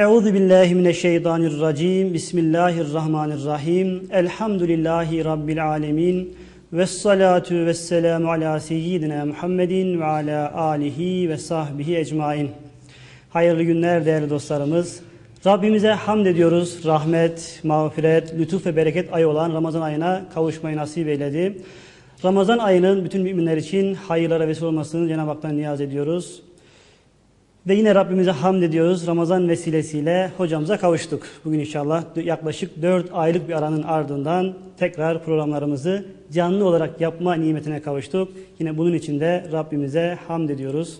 Euzu billahi mineşşeytanirracim. Bismillahirrahmanirrahim. Elhamdülillahi rabbil alamin. Ves salatu vesselamu ala seyyidina Muhammedin ve ala alihi ve sahbihi ecmaîn. Hayırlı günler değerli dostlarımız. Rabbimize hamd ediyoruz. Rahmet, mağfiret, lütuf ve bereket ayı olan Ramazan ayına kavuşmayı nasip eyledi. Ramazan ayının bütün müminler için hayırlara vesile olmasını Cenab-ı Hak'tan niyaz ediyoruz. Ve yine Rabbimize hamd ediyoruz. Ramazan vesilesiyle hocamıza kavuştuk. Bugün inşallah yaklaşık 4 aylık bir aranın ardından tekrar programlarımızı canlı olarak yapma nimetine kavuştuk. Yine bunun için de Rabbimize hamd ediyoruz.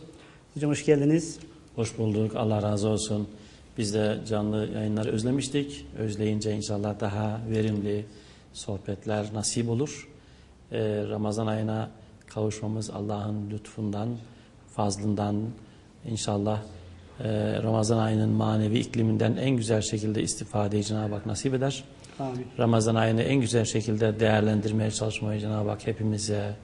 Hocam hoş geldiniz. Hoş bulduk. Allah razı olsun. Biz de canlı yayınları özlemiştik. Özleyince inşallah daha verimli sohbetler nasip olur. Ee, Ramazan ayına kavuşmamız Allah'ın lütfundan, fazlından inşallah e, Ramazan ayının manevi ikliminden en güzel şekilde istifadeyi Cenab-ı Hak nasip eder. Amin. Ramazan ayını en güzel şekilde değerlendirmeye çalışmayı Cenab-ı Hak hepimize,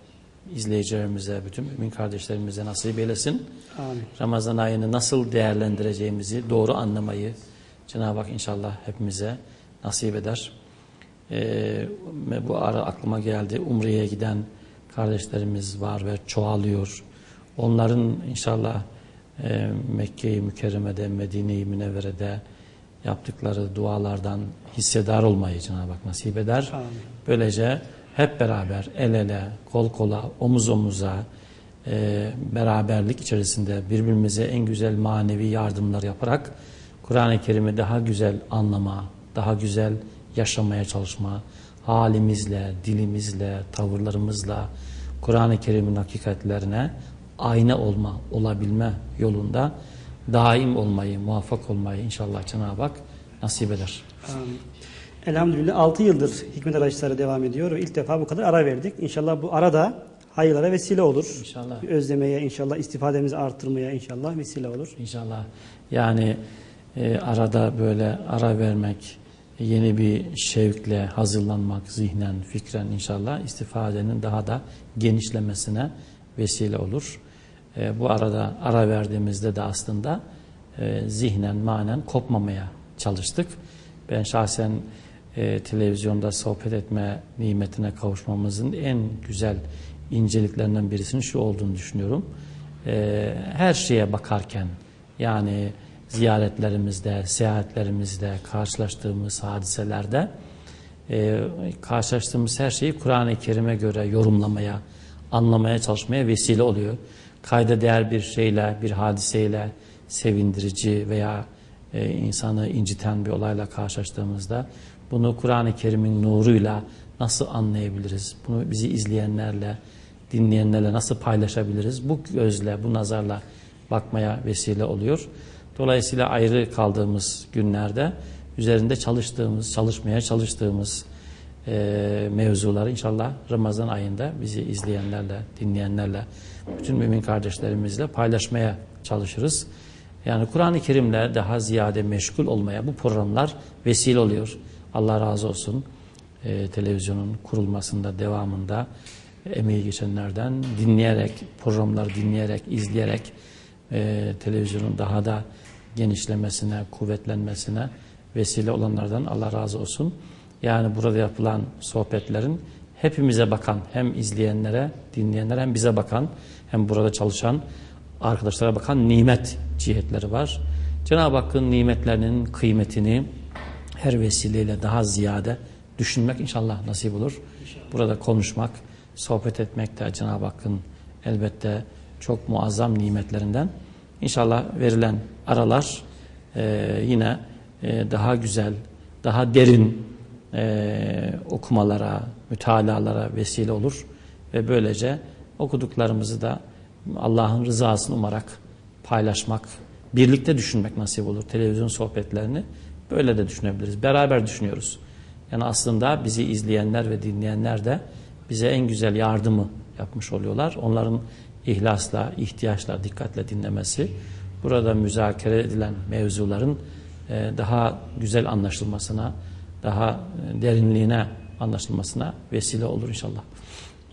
izleyicilerimize, bütün mümin kardeşlerimize nasip eylesin. Amin. Ramazan ayını nasıl değerlendireceğimizi doğru anlamayı Cenab-ı Hak inşallah hepimize nasip eder. Ee, bu ara aklıma geldi. Umre'ye giden kardeşlerimiz var ve çoğalıyor. Onların inşallah e, Mekke-i Mükerreme'de, Medine-i Münevvere'de yaptıkları dualardan hissedar olmayı Cenab-ı Hak nasip eder. Amin. Böylece hep beraber el ele, kol kola, omuz omuza, e, beraberlik içerisinde birbirimize en güzel manevi yardımlar yaparak Kur'an-ı Kerim'i daha güzel anlama, daha güzel yaşamaya çalışma, halimizle, dilimizle, tavırlarımızla Kur'an-ı Kerim'in hakikatlerine ayna olma, olabilme yolunda daim olmayı, muvaffak olmayı inşallah Cenab-ı Hak nasip eder. Amin. Elhamdülillah 6 yıldır hikmet araçları devam ediyor ve ilk defa bu kadar ara verdik. İnşallah bu ara da hayırlara vesile olur. İnşallah. Bir özlemeye, inşallah istifademizi arttırmaya inşallah vesile olur. İnşallah. Yani e, arada böyle ara vermek, yeni bir şevkle hazırlanmak zihnen, fikren inşallah istifadenin daha da genişlemesine vesile olur. E, bu arada ara verdiğimizde de aslında e, zihnen, manen kopmamaya çalıştık. Ben şahsen e, televizyonda sohbet etme nimetine kavuşmamızın en güzel inceliklerinden birisinin şu olduğunu düşünüyorum. E, her şeye bakarken yani ziyaretlerimizde, seyahatlerimizde, karşılaştığımız hadiselerde e, karşılaştığımız her şeyi Kur'an-ı Kerim'e göre yorumlamaya, anlamaya çalışmaya vesile oluyor. Kayda değer bir şeyle, bir hadiseyle sevindirici veya e, insanı inciten bir olayla karşılaştığımızda bunu Kur'an-ı Kerim'in nuruyla nasıl anlayabiliriz? Bunu bizi izleyenlerle, dinleyenlerle nasıl paylaşabiliriz? Bu gözle, bu nazarla bakmaya vesile oluyor. Dolayısıyla ayrı kaldığımız günlerde üzerinde çalıştığımız, çalışmaya çalıştığımız e, mevzuları inşallah Ramazan ayında bizi izleyenlerle, dinleyenlerle, bütün mümin kardeşlerimizle paylaşmaya çalışırız. Yani Kur'an-ı Kerim'le daha ziyade meşgul olmaya bu programlar vesile oluyor. Allah razı olsun. E, televizyonun kurulmasında, devamında emeği geçenlerden dinleyerek, programları dinleyerek, izleyerek e, televizyonun daha da genişlemesine, kuvvetlenmesine vesile olanlardan Allah razı olsun. Yani burada yapılan sohbetlerin hepimize bakan, hem izleyenlere, dinleyenlere hem bize bakan, hem burada çalışan arkadaşlara bakan nimet cihetleri var. Cenab-ı Hakk'ın nimetlerinin kıymetini her vesileyle daha ziyade düşünmek inşallah nasip olur. Burada konuşmak, sohbet etmek de Cenab-ı Hakk'ın elbette çok muazzam nimetlerinden. İnşallah verilen aralar e, yine e, daha güzel, daha derin e, okumalara, mütalalara vesile olur. Ve böylece okuduklarımızı da Allah'ın rızasını umarak paylaşmak, birlikte düşünmek nasip olur televizyon sohbetlerini. Böyle de düşünebiliriz. Beraber düşünüyoruz. Yani aslında bizi izleyenler ve dinleyenler de bize en güzel yardımı yapmış oluyorlar. Onların ihlasla, ihtiyaçla, dikkatle dinlemesi, burada müzakere edilen mevzuların e, daha güzel anlaşılmasına, daha e, derinliğine anlaşılmasına vesile olur inşallah.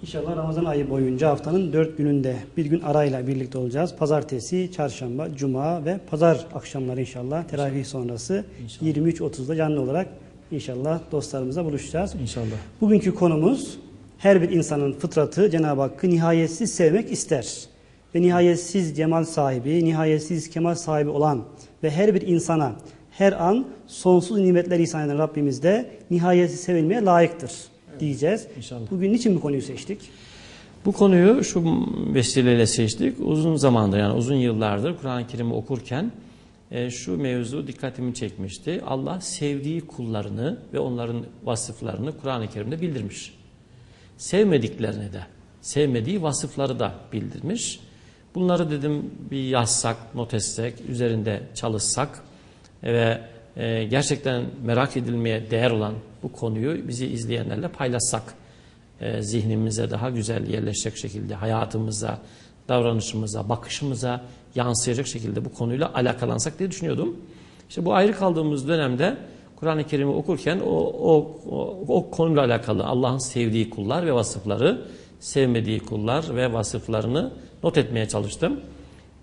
İnşallah Ramazan ayı boyunca haftanın dört gününde bir gün arayla birlikte olacağız. Pazartesi, çarşamba, cuma ve pazar akşamları inşallah teravih sonrası 23.30'da canlı olarak inşallah dostlarımızla buluşacağız. İnşallah. Bugünkü konumuz her bir insanın fıtratı Cenab-ı Hakk'ı nihayetsiz sevmek ister. Ve nihayetsiz cemal sahibi, nihayetsiz kemal sahibi olan ve her bir insana her an sonsuz nimetler ihsan eden Rabbimiz de nihayetsiz sevilmeye layıktır diyeceğiz. İnşallah. Bugün niçin bu konuyu seçtik? Bu konuyu şu vesileyle seçtik. Uzun zamandır yani uzun yıllardır Kur'an-ı Kerim'i okurken e, şu mevzu dikkatimi çekmişti. Allah sevdiği kullarını ve onların vasıflarını Kur'an-ı Kerim'de bildirmiş. Sevmediklerini de, sevmediği vasıfları da bildirmiş. Bunları dedim bir yazsak, not etsek, üzerinde çalışsak ve e, gerçekten merak edilmeye değer olan bu konuyu bizi izleyenlerle paylaşsak e, zihnimize daha güzel yerleşecek şekilde hayatımıza, davranışımıza, bakışımıza yansıyacak şekilde bu konuyla alakalansak diye düşünüyordum. İşte bu ayrı kaldığımız dönemde Kur'an-ı Kerim'i okurken o, o, o, o konuyla alakalı Allah'ın sevdiği kullar ve vasıfları, sevmediği kullar ve vasıflarını not etmeye çalıştım.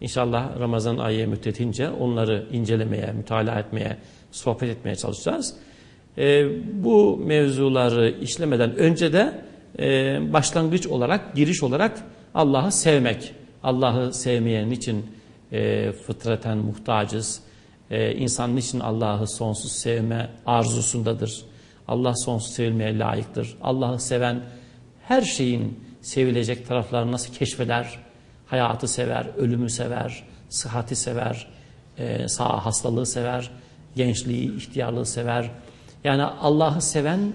İnşallah Ramazan ayı müddetince onları incelemeye, mütalaa etmeye, sohbet etmeye çalışacağız. E, bu mevzuları işlemeden önce de e, başlangıç olarak, giriş olarak Allah'ı sevmek. Allah'ı sevmeye niçin e, fıtraten muhtacız? E, insan niçin Allah'ı sonsuz sevme arzusundadır? Allah sonsuz sevilmeye layıktır. Allah'ı seven her şeyin sevilecek taraflarını nasıl keşfeder? Hayatı sever, ölümü sever, sıhhati sever, e, sağ hastalığı sever, gençliği, ihtiyarlığı sever. Yani Allah'ı seven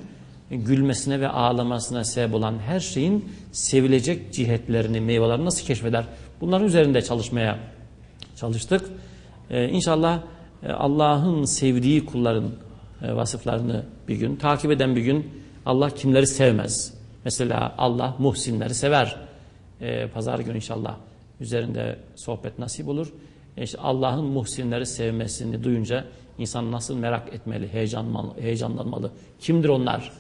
gülmesine ve ağlamasına sebep olan her şeyin sevilecek cihetlerini, meyvelerini nasıl keşfeder? Bunların üzerinde çalışmaya çalıştık. Ee, inşallah e, Allah'ın sevdiği kulların e, vasıflarını bir gün, takip eden bir gün Allah kimleri sevmez? Mesela Allah muhsinleri sever. Ee, Pazar günü inşallah üzerinde sohbet nasip olur. E işte Allah'ın muhsinleri sevmesini duyunca insan nasıl merak etmeli, heyecanlanmalı, heyecanlanmalı. Kimdir onlar?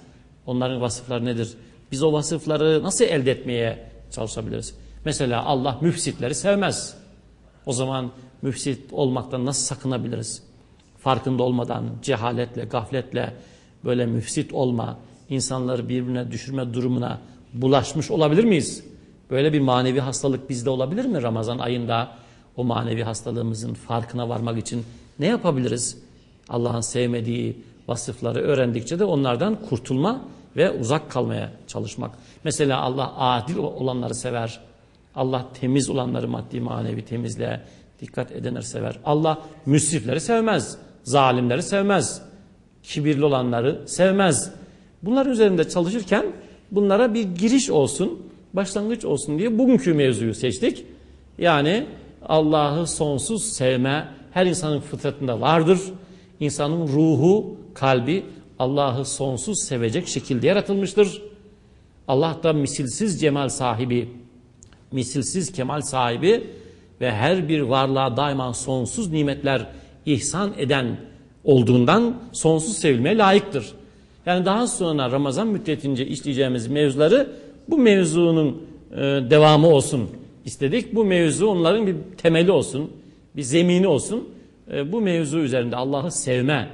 Onların vasıfları nedir? Biz o vasıfları nasıl elde etmeye çalışabiliriz? Mesela Allah müfsitleri sevmez. O zaman müfsit olmaktan nasıl sakınabiliriz? Farkında olmadan, cehaletle, gafletle böyle müfsit olma, insanları birbirine düşürme durumuna bulaşmış olabilir miyiz? Böyle bir manevi hastalık bizde olabilir mi Ramazan ayında? O manevi hastalığımızın farkına varmak için ne yapabiliriz? Allah'ın sevmediği vasıfları öğrendikçe de onlardan kurtulma ve uzak kalmaya çalışmak. Mesela Allah adil olanları sever. Allah temiz olanları maddi manevi temizliğe dikkat edenleri sever. Allah müsrifleri sevmez. Zalimleri sevmez. Kibirli olanları sevmez. Bunlar üzerinde çalışırken bunlara bir giriş olsun, başlangıç olsun diye bugünkü mevzuyu seçtik. Yani Allah'ı sonsuz sevme her insanın fıtratında vardır. İnsanın ruhu, kalbi Allah'ı sonsuz sevecek şekilde yaratılmıştır. Allah da misilsiz cemal sahibi, misilsiz kemal sahibi ve her bir varlığa daima sonsuz nimetler ihsan eden olduğundan sonsuz sevilmeye layıktır. Yani daha sonra Ramazan müddetince işleyeceğimiz mevzuları bu mevzunun e, devamı olsun istedik. Bu mevzu onların bir temeli olsun, bir zemini olsun. E, bu mevzu üzerinde Allah'ı sevme,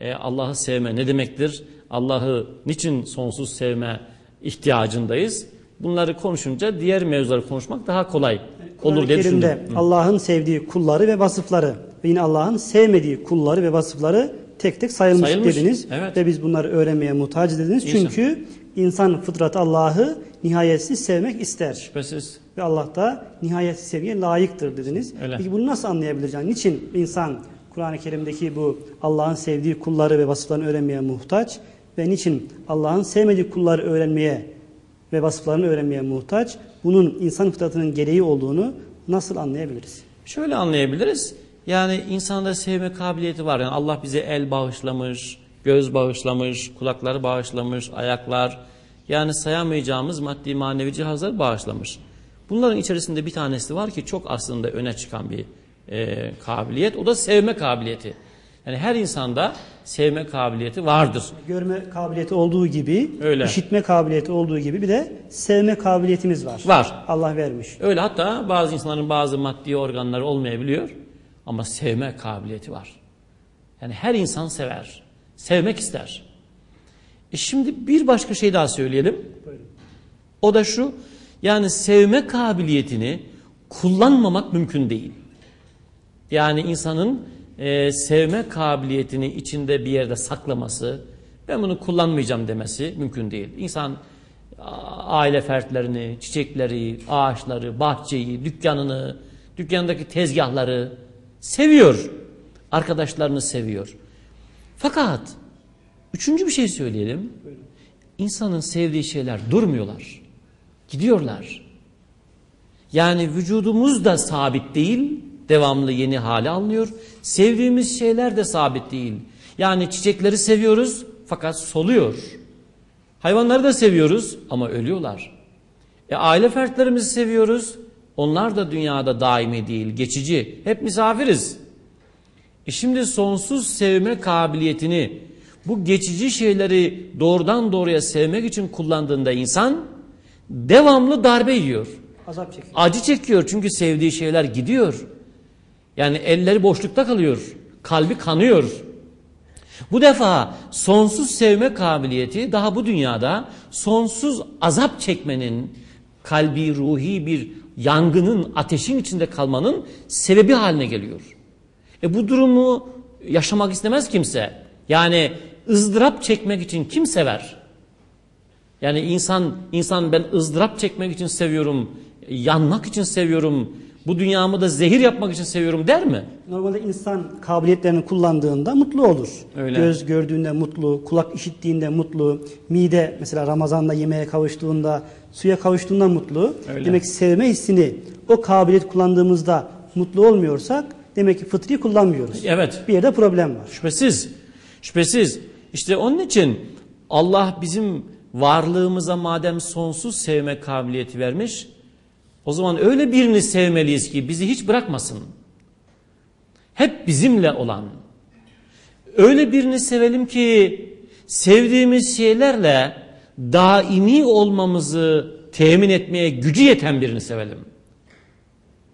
e, Allah'ı sevme ne demektir? Allah'ı niçin sonsuz sevme ihtiyacındayız? Bunları konuşunca diğer mevzuları konuşmak daha kolay olur diye düşündüm. Allah'ın sevdiği kulları ve vasıfları ve yine Allah'ın sevmediği kulları ve vasıfları tek tek sayılmış, sayılmış. dediniz. Evet. Ve biz bunları öğrenmeye muhtaç dediniz. İnsan. Çünkü insan fıtrat Allah'ı nihayetsiz sevmek ister. Şüphesiz. Ve Allah da nihayetsiz sevgiye layıktır dediniz. Öyle. Peki bunu nasıl anlayabiliriz? Yani niçin insan Kur'an-ı Kerim'deki bu Allah'ın sevdiği kulları ve vasıflarını öğrenmeye muhtaç ve niçin Allah'ın sevmediği kulları öğrenmeye ve vasıflarını öğrenmeye muhtaç? Bunun insan fıtratının gereği olduğunu nasıl anlayabiliriz? Şöyle anlayabiliriz. Yani insanda sevme kabiliyeti var. Yani Allah bize el bağışlamış, göz bağışlamış, kulakları bağışlamış, ayaklar. Yani sayamayacağımız maddi manevi cihazlar bağışlamış. Bunların içerisinde bir tanesi var ki çok aslında öne çıkan bir e, kabiliyet. O da sevme kabiliyeti. Yani her insanda sevme kabiliyeti vardır. Görme kabiliyeti olduğu gibi, Öyle. işitme kabiliyeti olduğu gibi bir de sevme kabiliyetimiz var. Var. Allah vermiş. Öyle hatta bazı insanların bazı maddi organları olmayabiliyor ama sevme kabiliyeti var. Yani her insan sever. Sevmek ister. E şimdi bir başka şey daha söyleyelim. O da şu. Yani sevme kabiliyetini kullanmamak mümkün değil. Yani insanın e, sevme kabiliyetini içinde bir yerde saklaması, ben bunu kullanmayacağım demesi mümkün değil. İnsan aile fertlerini, çiçekleri, ağaçları, bahçeyi, dükkanını, dükkandaki tezgahları seviyor. Arkadaşlarını seviyor. Fakat üçüncü bir şey söyleyelim. İnsanın sevdiği şeyler durmuyorlar. Gidiyorlar. Yani vücudumuz da sabit değil, devamlı yeni hale alınıyor. Sevdiğimiz şeyler de sabit değil. Yani çiçekleri seviyoruz fakat soluyor. Hayvanları da seviyoruz ama ölüyorlar. E aile fertlerimizi seviyoruz. Onlar da dünyada daimi değil, geçici. Hep misafiriz. E şimdi sonsuz sevme kabiliyetini bu geçici şeyleri doğrudan doğruya sevmek için kullandığında insan devamlı darbe yiyor. Azap çekiyor. Acı çekiyor çünkü sevdiği şeyler gidiyor. Yani elleri boşlukta kalıyor. Kalbi kanıyor. Bu defa sonsuz sevme kabiliyeti daha bu dünyada sonsuz azap çekmenin, kalbi ruhi bir yangının, ateşin içinde kalmanın sebebi haline geliyor. E bu durumu yaşamak istemez kimse. Yani ızdırap çekmek için kim sever? Yani insan insan ben ızdırap çekmek için seviyorum, yanmak için seviyorum, bu dünyamı da zehir yapmak için seviyorum der mi? Normalde insan kabiliyetlerini kullandığında mutlu olur. Öyle. Göz gördüğünde mutlu, kulak işittiğinde mutlu, mide mesela Ramazan'da yemeğe kavuştuğunda, suya kavuştuğunda mutlu. Öyle. Demek ki sevme hissini o kabiliyet kullandığımızda mutlu olmuyorsak demek ki fıtri kullanmıyoruz. Evet. Bir yerde problem var. Şüphesiz. Şüphesiz. İşte onun için Allah bizim varlığımıza madem sonsuz sevme kabiliyeti vermiş, o zaman öyle birini sevmeliyiz ki bizi hiç bırakmasın. Hep bizimle olan. Öyle birini sevelim ki sevdiğimiz şeylerle daimi olmamızı temin etmeye gücü yeten birini sevelim.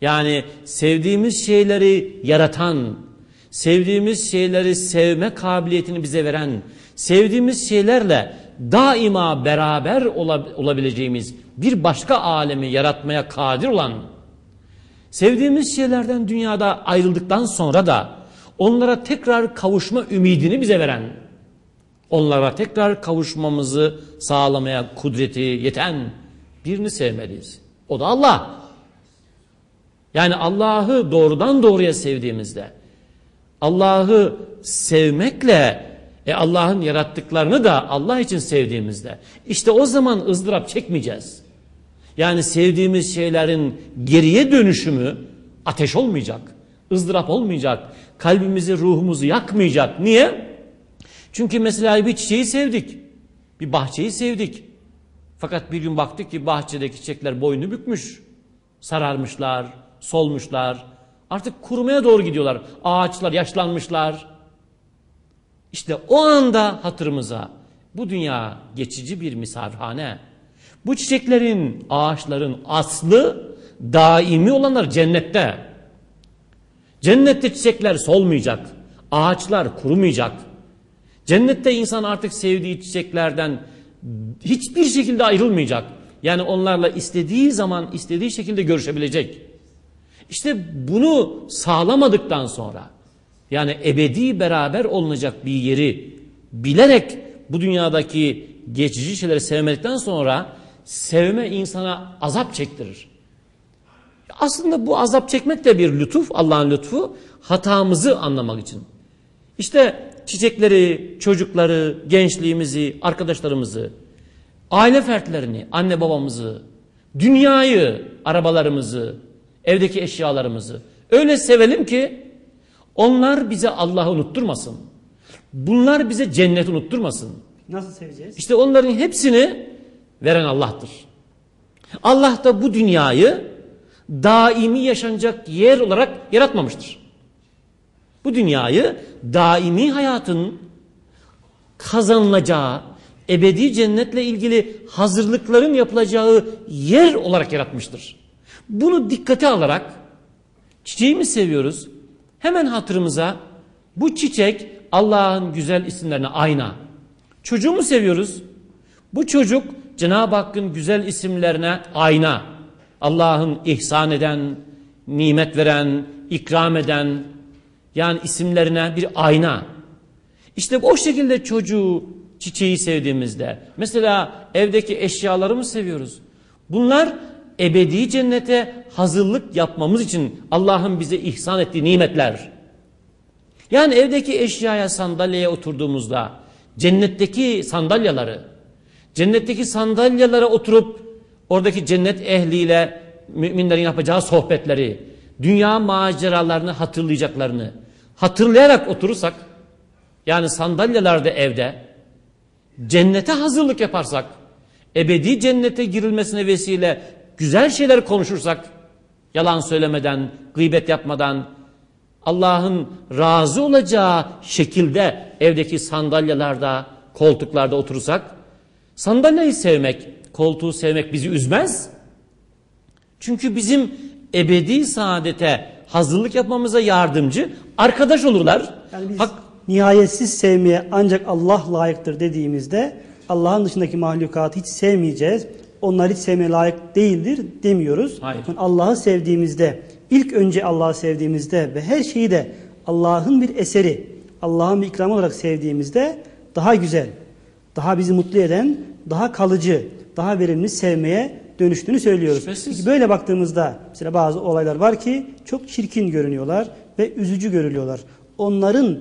Yani sevdiğimiz şeyleri yaratan, sevdiğimiz şeyleri sevme kabiliyetini bize veren, sevdiğimiz şeylerle daima beraber ola- olabileceğimiz bir başka alemi yaratmaya kadir olan, sevdiğimiz şeylerden dünyada ayrıldıktan sonra da onlara tekrar kavuşma ümidini bize veren, onlara tekrar kavuşmamızı sağlamaya kudreti yeten birini sevmeliyiz. O da Allah. Yani Allah'ı doğrudan doğruya sevdiğimizde, Allah'ı sevmekle e Allah'ın yarattıklarını da Allah için sevdiğimizde, işte o zaman ızdırap çekmeyeceğiz. Yani sevdiğimiz şeylerin geriye dönüşümü ateş olmayacak, ızdırap olmayacak, kalbimizi, ruhumuzu yakmayacak. Niye? Çünkü mesela bir çiçeği sevdik, bir bahçeyi sevdik. Fakat bir gün baktık ki bahçedeki çiçekler boynu bükmüş, sararmışlar, solmuşlar. Artık kurumaya doğru gidiyorlar. Ağaçlar yaşlanmışlar. İşte o anda hatırımıza bu dünya geçici bir misafirhane. Bu çiçeklerin, ağaçların aslı daimi olanlar cennette. Cennette çiçekler solmayacak. Ağaçlar kurumayacak. Cennette insan artık sevdiği çiçeklerden hiçbir şekilde ayrılmayacak. Yani onlarla istediği zaman istediği şekilde görüşebilecek. İşte bunu sağlamadıktan sonra yani ebedi beraber olunacak bir yeri bilerek bu dünyadaki geçici şeyleri sevmedikten sonra sevme insana azap çektirir. Aslında bu azap çekmek de bir lütuf, Allah'ın lütfu hatamızı anlamak için. İşte çiçekleri, çocukları, gençliğimizi, arkadaşlarımızı, aile fertlerini, anne babamızı, dünyayı, arabalarımızı, evdeki eşyalarımızı öyle sevelim ki Onlar bize Allah'ı unutturmasın. Bunlar bize cennet unutturmasın. Nasıl seveceğiz? İşte onların hepsini veren Allah'tır. Allah da bu dünyayı daimi yaşanacak yer olarak yaratmamıştır. Bu dünyayı daimi hayatın kazanılacağı, ebedi cennetle ilgili hazırlıkların yapılacağı yer olarak yaratmıştır. Bunu dikkate alarak çiçeği mi seviyoruz? Hemen hatırımıza bu çiçek Allah'ın güzel isimlerine ayna. Çocuğu mu seviyoruz? Bu çocuk Cenab-ı Hakk'ın güzel isimlerine ayna. Allah'ın ihsan eden, nimet veren, ikram eden yani isimlerine bir ayna. İşte o şekilde çocuğu, çiçeği sevdiğimizde mesela evdeki eşyaları mı seviyoruz? Bunlar ebedi cennete hazırlık yapmamız için Allah'ın bize ihsan ettiği nimetler. Yani evdeki eşyaya sandalyeye oturduğumuzda cennetteki sandalyaları, cennetteki sandalyalara oturup oradaki cennet ehliyle müminlerin yapacağı sohbetleri, dünya maceralarını hatırlayacaklarını hatırlayarak oturursak, yani sandalyalarda evde cennete hazırlık yaparsak, ebedi cennete girilmesine vesile güzel şeyler konuşursak, yalan söylemeden, gıybet yapmadan, Allah'ın razı olacağı şekilde evdeki sandalyalarda, koltuklarda oturursak, sandalyeyi sevmek, koltuğu sevmek bizi üzmez. Çünkü bizim ebedi saadete hazırlık yapmamıza yardımcı arkadaş olurlar. Yani biz Hak, nihayetsiz sevmeye ancak Allah layıktır dediğimizde Allah'ın dışındaki mahlukatı hiç sevmeyeceğiz. Onlar hiç sevmeye layık değildir demiyoruz. Yani Allah'ı sevdiğimizde, ilk önce Allah'ı sevdiğimizde ve her şeyi de Allah'ın bir eseri, Allah'ın bir ikramı olarak sevdiğimizde daha güzel, daha bizi mutlu eden, daha kalıcı, daha verimli sevmeye dönüştüğünü söylüyoruz. Şüphesiz. Peki böyle baktığımızda mesela bazı olaylar var ki çok çirkin görünüyorlar ve üzücü görülüyorlar. Onların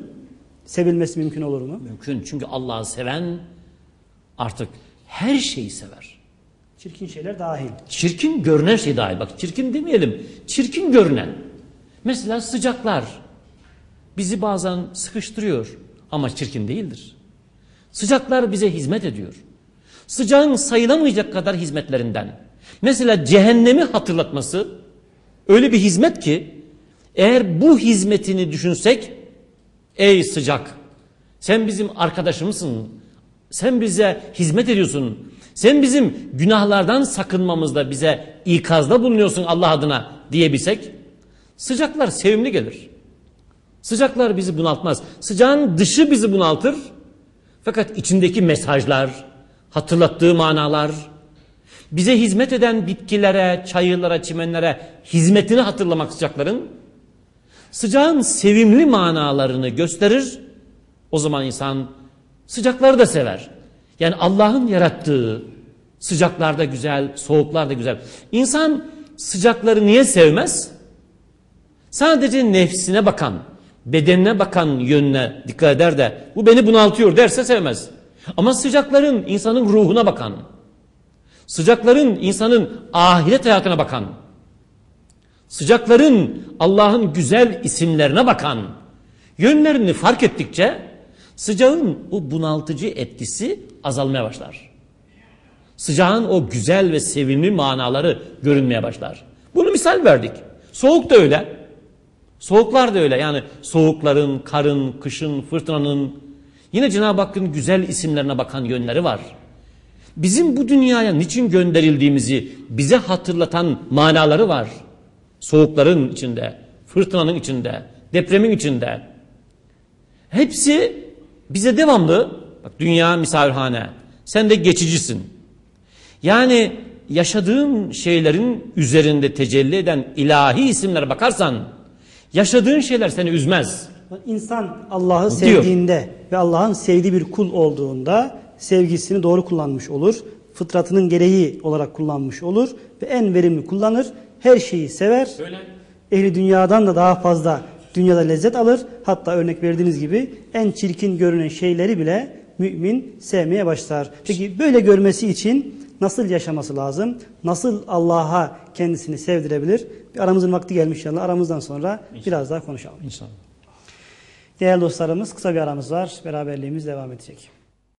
sevilmesi mümkün olur mu? mümkün çünkü Allah'ı seven artık her şeyi sever. Çirkin şeyler dahil. Çirkin görünen şey dahil. Bak çirkin demeyelim. Çirkin görünen. Mesela sıcaklar. Bizi bazen sıkıştırıyor ama çirkin değildir. Sıcaklar bize hizmet ediyor. Sıcağın sayılamayacak kadar hizmetlerinden. Mesela cehennemi hatırlatması öyle bir hizmet ki eğer bu hizmetini düşünsek ey sıcak sen bizim arkadaşımızsın. Sen bize hizmet ediyorsun. Sen bizim günahlardan sakınmamızda bize ikazda bulunuyorsun Allah adına diyebilsek sıcaklar sevimli gelir. Sıcaklar bizi bunaltmaz. Sıcağın dışı bizi bunaltır. Fakat içindeki mesajlar, hatırlattığı manalar, bize hizmet eden bitkilere, çayırlara, çimenlere hizmetini hatırlamak sıcakların, sıcağın sevimli manalarını gösterir. O zaman insan sıcakları da sever. Yani Allah'ın yarattığı sıcaklarda güzel, soğuklarda güzel. İnsan sıcakları niye sevmez? Sadece nefsine bakan, bedenine bakan yönüne dikkat eder de bu beni bunaltıyor derse sevmez. Ama sıcakların insanın ruhuna bakan, sıcakların insanın ahiret hayatına bakan, sıcakların Allah'ın güzel isimlerine bakan yönlerini fark ettikçe sıcağın o bunaltıcı etkisi azalmaya başlar. Sıcağın o güzel ve sevimli manaları görünmeye başlar. Bunu misal verdik. Soğuk da öyle. Soğuklar da öyle. Yani soğukların, karın, kışın, fırtınanın yine Cenab-ı Hakk'ın güzel isimlerine bakan yönleri var. Bizim bu dünyaya niçin gönderildiğimizi bize hatırlatan manaları var. Soğukların içinde, fırtınanın içinde, depremin içinde. Hepsi bize devamlı, bak dünya misafirhane, sen de geçicisin. Yani yaşadığın şeylerin üzerinde tecelli eden ilahi isimlere bakarsan, yaşadığın şeyler seni üzmez. İnsan Allah'ı sevdiğinde ve Allah'ın sevdiği bir kul olduğunda sevgisini doğru kullanmış olur. Fıtratının gereği olarak kullanmış olur ve en verimli kullanır. Her şeyi sever. Öyle. Ehli dünyadan da daha fazla dünyada lezzet alır. Hatta örnek verdiğiniz gibi en çirkin görünen şeyleri bile mümin sevmeye başlar. Peki böyle görmesi için nasıl yaşaması lazım? Nasıl Allah'a kendisini sevdirebilir? Bir aramızın vakti gelmiş inşallah. Aramızdan sonra biraz daha konuşalım. İnşallah. Değerli dostlarımız kısa bir aramız var. Beraberliğimiz devam edecek.